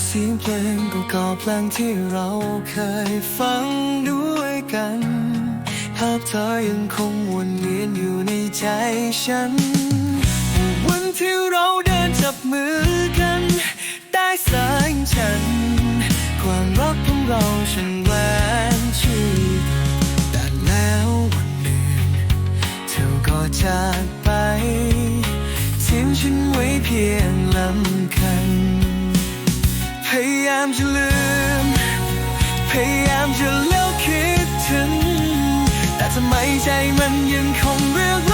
เสียงเพลงเก่าๆเพลงที่เราเคยฟังด้วยกันภาพเธอยังคงวนเวียนอยู่ในใจฉัน วันที่เราเดินจับมือกันได้แสงฉัน ความรักของเราฉัน จากไปทิ้งฉันไว้เพียงลำคัน พยายามจะลืม พยายามจะเลิกคิดถึง แต่ทำไมใจมันยังคงเรียกร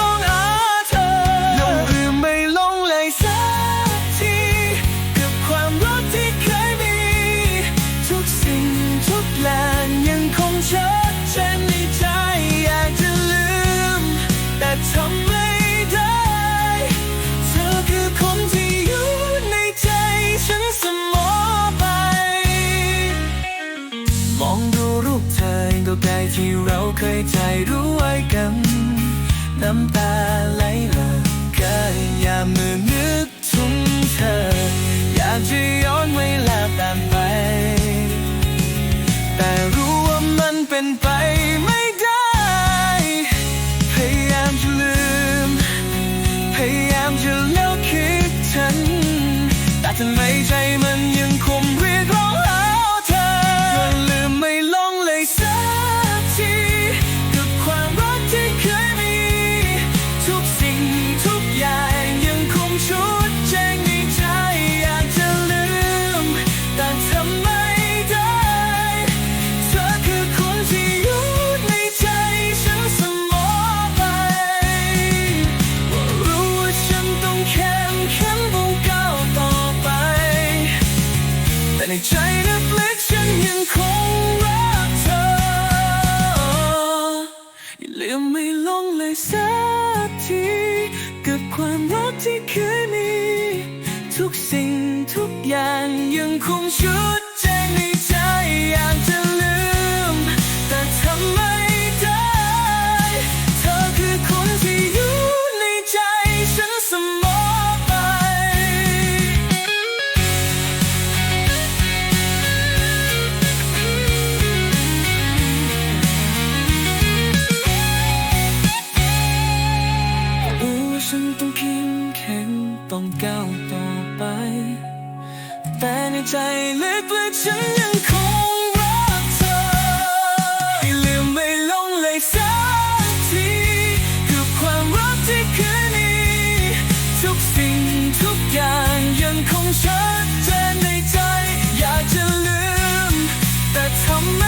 ้อง มองดูรูปเธอใกล้ที่เราเคยถ่ายรู้ไว้กัน น้ำตาไหลหลากก็ยามเมื่อนึกถึงเธอ อยากจะย้อนเวลาตามไป แต่รู้ว่ามันเป็นไป กับความรักที่เคยมี ทุกสิ่งทุกอย่างยังคงชุด ม้ในใจลึกๆฉันยังคงรักเธอไม่ลืมไม่ลงเลยสักทีกับความรักที่คืนนี้ ทุกสิ่งทุกอย่างยังคงชัดเจนในใจ อยากจะลืม แต่ทำไม